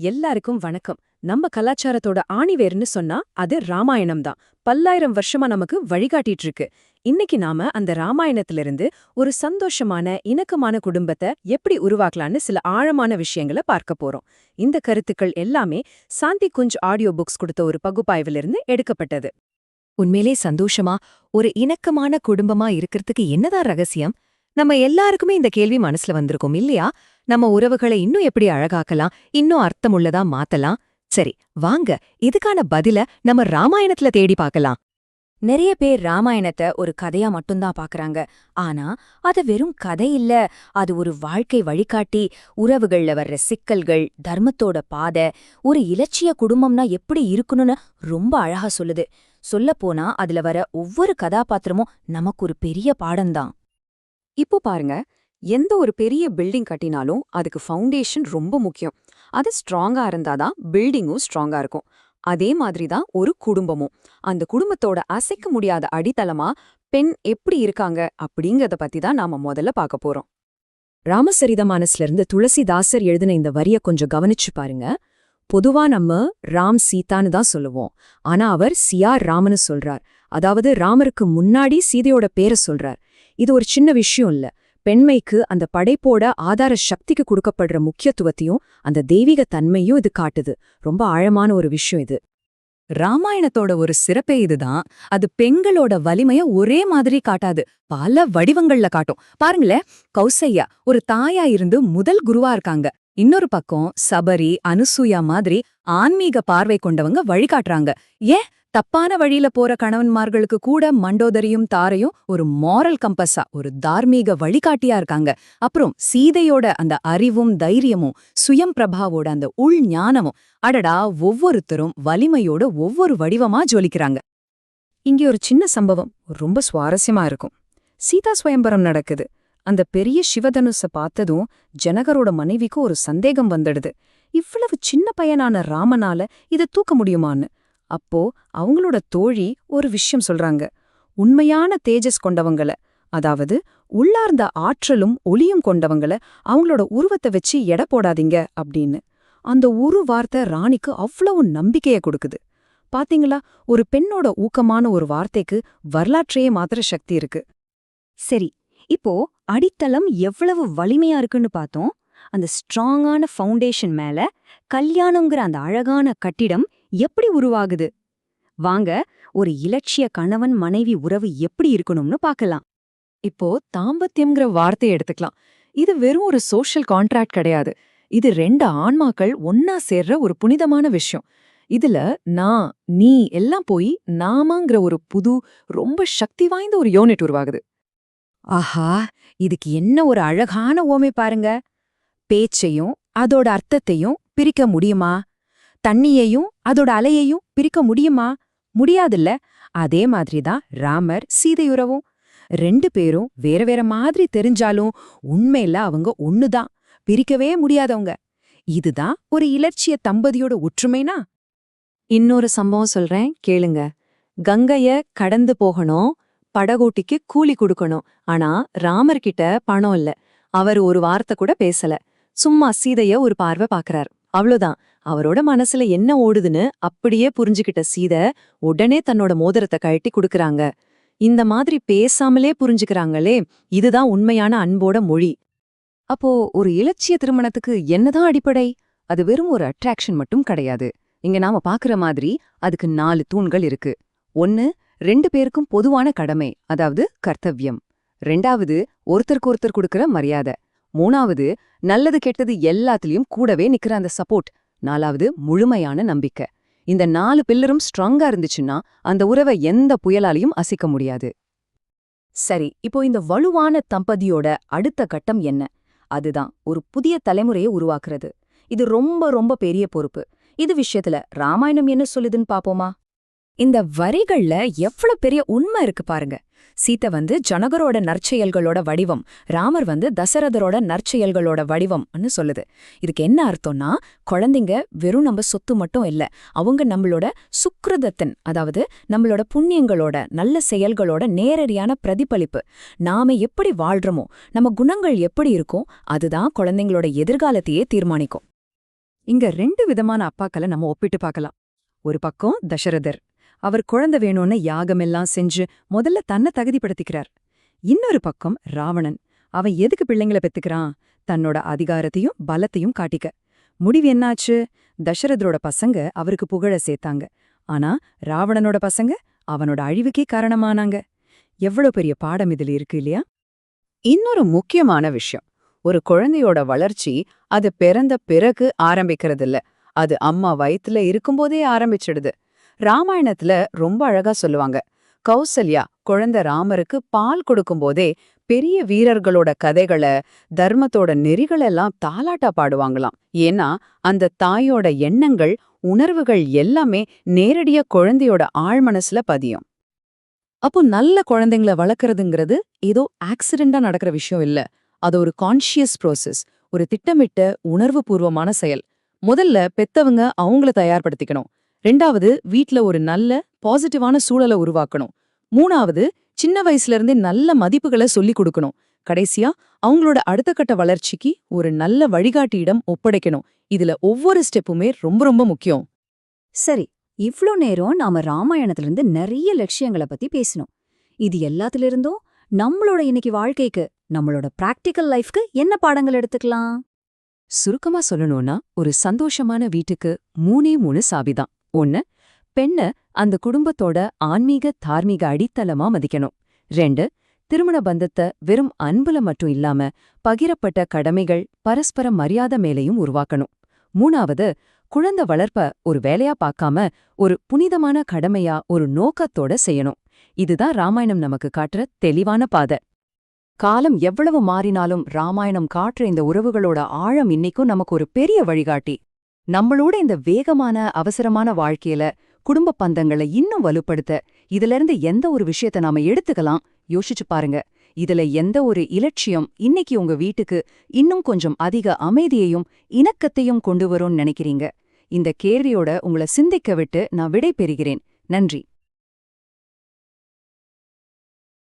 எல்லாருக்கும் வணக்கம். நம்ம கலாச்சாரத்தோட ஆணிவேர்னு சொன்னா அது ராமாயணம் தான் பல்லாயிரம் வருஷமா நமக்கு வழிகாட்டிட்டு இருக்கு இன்னைக்கு நாம அந்த ராமாயணத்திலிருந்து ஒரு சந்தோஷமான இணக்கமான குடும்பத்தை எப்படி உருவாக்கலாம்னு சில ஆழமான விஷயங்களை பார்க்க போறோம். இந்த கருத்துக்கள் எல்லாமே சாந்தி குஞ்ச் ஆடியோ புக்ஸ் கொடுத்த ஒரு பகுப்பாய்விலிருந்து எடுக்கப்பட்டது. உண்மையிலே சந்தோஷமா ஒரு இணக்கமான குடும்பமா இருக்கிறதுக்கு என்னதான் ரகசியம்? நம்ம எல்லாருக்குமே இந்த கேள்வி மனசுல வந்திருக்கோம் இல்லையா? நம்ம உறவுகளை இன்னும் எப்படி அழகாக்கலாம் இன்னும் அர்த்தமுள்ளதா மாத்தலாம்? சரி வாங்க இதுக்கான பதில நம்ம ராமாயணத்துல தேடி பார்க்கலாம். நிறைய பேர் ராமாயணத்தை ஒரு கதையா மட்டும்தான் பாக்குறாங்க ஆனா அது வெறும் கதை இல்ல. அது ஒரு வாழ்க்கை வழிகாட்டி உறவுகள்ல வர்ற சிக்கல்கள் தர்மத்தோட பாதை ஒரு இலட்சிய குடும்பம்னா எப்படி இருக்கணும்னு ரொம்ப அழகா சொல்லுது. சொல்லப்போனா அதுல வர ஒவ்வொரு கதாபாத்திரமும் நமக்கு ஒரு பெரிய பாடம்தான். இப்போ பாருங்க எந்த ஒரு பெரிய பில்டிங் கட்டினாலும் அதுக்கு ஃபவுண்டேஷன் ரொம்ப முக்கியம். அது ஸ்ட்ராங்கா இருந்தாதான் பில்டிங்கும் ஸ்ட்ராங்கா இருக்கும். அதே மாதிரி தான் ஒரு குடும்பமும். அந்த குடும்பத்தோட அசைக்க முடியாத அடித்தளமா பெண் எப்படி இருக்காங்க அப்படிங்கறத பத்தி தான் நாம முதல்ல பார்க்க போறோம். ராமசரித இருந்து துளசிதாசர் எழுதின இந்த வரிய கொஞ்சம் கவனிச்சு பாருங்க. பொதுவா நம்ம ராம் சீதான்னு தான் சொல்லுவோம். ஆனா அவர் சியார் ராமனு சொல்றார். அதாவது ராமருக்கு முன்னாடி சீதையோட பேரை சொல்றார். இது ஒரு சின்ன விஷயம் இல்ல. பெண்மைக்கு அந்த படைப்போட ஆதார சக்திக்கு கொடுக்கப்படுற முக்கியத்துவத்தையும் அந்த தெய்வீக தன்மையும் இது காட்டுது. ரொம்ப ஆழமான ஒரு விஷயம் இது. ராமாயணத்தோட ஒரு சிறப்பே இதுதான். அது பெண்களோட வலிமைய ஒரே மாதிரி காட்டாது. பல வடிவங்கள்ல காட்டும். பாருங்களேன் கௌசையா ஒரு தாயா இருந்து முதல் குருவா இருக்காங்க. இன்னொரு பக்கம் சபரி அனுசூயா மாதிரி ஆன்மீக பார்வை கொண்டவங்க வழிகாட்டுறாங்க. ஏன்? தப்பான வழியில போற கணவன்மார்களுக்கு கூட மண்டோதரியும் தாரையும் ஒரு மாரல் கம்பஸா ஒரு தார்மீக வழிகாட்டியா இருக்காங்க. அப்புறம் சீதையோட அந்த அறிவும் தைரியமும் சுயம் பிரபாவோட அந்த உள் ஞானமும் அடடா ஒவ்வொருத்தரும் வலிமையோட ஒவ்வொரு வடிவமா ஜொலிக்கிறாங்க. இங்கே ஒரு சின்ன சம்பவம் ரொம்ப சுவாரஸ்யமா இருக்கும். சீதா சுயம்பரம் நடக்குது. அந்த பெரிய சிவதனுஷ பார்த்ததும் ஜனகரோட மனைவிக்கு ஒரு சந்தேகம் வந்துடுது. இவ்வளவு சின்ன பையனான ராமனால இதை தூக்க முடியுமான்னு. அப்போ அவங்களோட தோழி ஒரு விஷயம் சொல்றாங்க. உண்மையான தேஜஸ் கொண்டவங்கள அதாவது உள்ளார்ந்த ஆற்றலும் ஒளியும் கொண்டவங்கள அவங்களோட உருவத்தை வச்சு எடை போடாதீங்க அப்படின்னு. அந்த ஒரு வார்த்தை ராணிக்கு அவ்வளவு நம்பிக்கைய கொடுக்குது. பாத்தீங்களா? ஒரு பெண்ணோட ஊக்கமான ஒரு வார்த்தைக்கு வரலாற்றையே மாத்திர சக்தி இருக்கு. சரி இப்போ அடித்தளம் எவ்வளவு வலிமையா இருக்குன்னு பார்த்தோம். அந்த ஸ்ட்ராங்கான ஃபவுண்டேஷன் மேல கல்யாணங்கிற அந்த அழகான கட்டிடம் எப்படி உருவாகுது? வாங்க ஒரு இலட்சிய கணவன் மனைவி உறவு எப்படி இருக்கணும்னு பார்க்கலாம். இப்போ தாம்பத்தியம்ங்கிற வார்த்தையை எடுத்துக்கலாம். இது வெறும் ஒரு சோஷியல் கான்ட்ராக்ட் கிடையாது. இது ரெண்டு ஆன்மாக்கள் ஒன்னா சேர்ற ஒரு புனிதமான விஷயம். இதுல நான் நீ எல்லாம் போய் நாமங்கிற ஒரு புது ரொம்ப சக்தி வாய்ந்த ஒரு யூனிட் உருவாகுது. ஆஹா இதுக்கு என்ன ஒரு அழகான ஓமை பாருங்க. பேச்சையும் அதோட அர்த்தத்தையும் பிரிக்க முடியுமா? தண்ணியையும் அதோட அலையையும் பிரிக்க முடியுமா? முடியாதுல்ல. அதே மாதிரிதான் ராமர் சீதையுறவும். ரெண்டு பேரும் வேற வேற மாதிரி தெரிஞ்சாலும் உண்மையில அவங்க ஒண்ணுதான். பிரிக்கவே முடியாதவங்க. இதுதான் ஒரு இலட்சிய தம்பதியோட ஒற்றுமைனா? இன்னொரு சம்பவம் சொல்றேன் கேளுங்க. கங்கைய கடந்து போகணும் படகோட்டிக்கு கூலி கொடுக்கணும். ஆனா ராமர்கிட்ட பணம் இல்ல. அவர் ஒரு வார்த்தை கூட பேசல. சும்மா சீதைய ஒரு பார்வை பாக்குறார். அவ்வளோதான். அவரோட மனசுல என்ன ஓடுதுன்னு அப்படியே புரிஞ்சுகிட்ட சீத உடனே தன்னோட மோதிரத்தை கழட்டி கொடுக்கறாங்க. இந்த மாதிரி பேசாமலே புரிஞ்சுக்கிறாங்களே இதுதான் உண்மையான அன்போட மொழி. அப்போ ஒரு இலட்சிய திருமணத்துக்கு என்னதான் அடிப்படை? அது வெறும் ஒரு அட்ராக்ஷன் மட்டும் கிடையாது. இங்க நாம பாக்குற மாதிரி அதுக்கு நாலு தூண்கள் இருக்கு. ஒன்னு ரெண்டு பேருக்கும் பொதுவான கடமை அதாவது கர்த்தவ்யம். ரெண்டாவது ஒருத்தருக்கு ஒருத்தர் கொடுக்கற மரியாதை. மூணாவது நல்லது கெட்டது எல்லாத்துலயும் கூடவே நிக்கிற அந்த சப்போர்ட் நாலாவது முழுமையான நம்பிக்கை. இந்த நாலு பில்லரும் ஸ்ட்ராங்கா இருந்துச்சுன்னா அந்த உறவை எந்த புயலாலையும் அசைக்க முடியாது. சரி இப்போ இந்த வலுவான தம்பதியோட அடுத்த கட்டம் என்ன? அதுதான் ஒரு புதிய தலைமுறையை உருவாக்குறது. இது ரொம்ப ரொம்ப பெரிய பொறுப்பு. இது விஷயத்துல ராமாயணம் என்ன சொல்லுதுன்னு பாப்போமா? இந்த வரிகள்ல எவ்வளவு பெரிய உண்மை இருக்கு பாருங்க. சீத்தை வந்து ஜனகரோட நற்செயல்களோட வடிவம் ராமர் வந்து தசரதரோட நற்செயல்களோட வடிவம்னு சொல்லுது. இதுக்கு என்ன அர்த்தம்னா குழந்தைங்க வெறும் நம்ம சொத்து மட்டும் இல்ல அவங்க நம்மளோட சுக்ரதத்தன் அதாவது நம்மளோட புண்ணியங்களோட நல்ல செயல்களோட நேரடியான பிரதிபலிப்பு. நாம எப்படி வாழ்றோமோ நம்ம குணங்கள் எப்படி இருக்கும் அதுதான் குழந்தைங்களோட எதிர்காலத்தையே தீர்மானிக்கும். இங்க ரெண்டு விதமான அப்பாக்களை நம்ம ஒப்பிட்டு பார்க்கலாம். ஒரு பக்கம் தசரதர் அவர் குழந்தை வேணும்னு யாகமெல்லாம் செஞ்சு முதல்ல தன்னை தகுதிப்படுத்திக்கிறார். இன்னொரு பக்கம் ராவணன். அவன் எதுக்கு பிள்ளைங்கள பெத்துக்கிறான்? தன்னோட அதிகாரத்தையும் பலத்தையும் காட்டிக்க. முடிவு என்னாச்சு? தசரதரோட பசங்க அவருக்கு புகழ சேர்த்தாங்க. ஆனா ராவணனோட பசங்க அவனோட அழிவுக்கே காரணமானாங்க. எவ்வளவு பெரிய பாடம் இதுல இருக்கு இல்லையா? இன்னொரு முக்கியமான விஷயம். ஒரு குழந்தையோட வளர்ச்சி அது பிறந்த பிறகு ஆரம்பிக்கிறதில்ல. அது அம்மா வயித்துல இருக்கும்போதே ஆரம்பிச்சிடுது. ராமாயணத்துல ரொம்ப அழகா சொல்லுவாங்க. கௌசல்யா குழந்தை ராமருக்கு பால் கொடுக்கும்போதே பெரிய வீரர்களோட கதைகளை தர்மத்தோட நெறிகளெல்லாம் தாலாட்டா பாடுவாங்களாம். ஏன்னா அந்த தாயோட எண்ணங்கள் உணர்வுகள் எல்லாமே நேரடியா குழந்தையோட ஆழ்மனசுல பதியும். அப்போ நல்ல குழந்தைங்கள வளர்க்கறதுங்கிறது ஏதோ ஆக்சிடென்டா நடக்கிற விஷயம் இல்ல. அது ஒரு கான்ஷியஸ் ப்ரோசஸ் ஒரு திட்டமிட்ட உணர்வுபூர்வமான செயல். முதல்ல பெத்தவங்க அவங்கள தயார்படுத்திக்கணும். ரெண்டாவது வீட்ல ஒரு நல்ல பாசிட்டிவான சூழலை உருவாக்கணும். மூணாவது சின்ன வயசுல இருந்தே நல்ல மதிப்புகளை சொல்லிக் கொடுக்கணும். கடைசியா அவங்களோட அடுத்த கட்ட வளர்ச்சிக்கு ஒரு நல்ல வழிகாட்டியிடம் ஒப்படைக்கணும். இதுல ஒவ்வொரு ஸ்டெப்புமே ரொம்ப ரொம்ப முக்கியம். சரி இவ்ளோ நேரம் நாம ராமாயணத்திலிருந்து நிறைய லட்சியங்களை பத்தி பேசினோம். இது எல்லாத்திலிருந்தும் நம்மளோட இன்னைக்கு வாழ்க்கைக்கு நம்மளோட பிராக்டிக்கல் லைஃப்க்கு என்ன பாடங்கள் எடுத்துக்கலாம்? சுருக்கமா சொல்லணும்னா ஒரு சந்தோஷமான வீட்டுக்கு மூணே மூணு சாவிதான். ஒன்னு பெண்ண அந்த குடும்பத்தோட ஆன்மீக தார்மீக அடித்தளமா மதிக்கணும். ரெண்டு திருமண பந்தத்தை வெறும் அன்புல மட்டும் இல்லாம பகிரப்பட்ட கடமைகள் பரஸ்பர மரியாதை மேலையும் உருவாக்கணும். மூணாவது குழந்தை வளர்ப்ப ஒரு வேலையா பார்க்காம ஒரு புனிதமான கடமையா ஒரு நோக்கத்தோட செய்யணும். இதுதான் ராமாயணம் நமக்கு காட்டுற தெளிவான பாதை. காலம் எவ்வளவு மாறினாலும் ராமாயணம் காட்டுற இந்த உறவுகளோட ஆழம் இன்னைக்கும் நமக்கு ஒரு பெரிய வழிகாட்டி. நம்மளோட இந்த வேகமான அவசரமான வாழ்க்கையில குடும்ப பந்தங்களை இன்னும் வலுப்படுத்த இதுல இருந்து எந்த ஒரு விஷயத்த நாம எடுத்துக்கலாம்? யோசிச்சு பாருங்க. இதுல எந்த ஒரு இலட்சியம் இன்னைக்கு உங்க வீட்டுக்கு இன்னும் கொஞ்சம் அதிக அமைதியையும் இணக்கத்தையும் கொண்டு வரும்னு நினைக்கிறீங்க? இந்த கேள்வியோட உங்களை சிந்திக்க விட்டு நான் விடை பெறுகிறேன் நன்றி.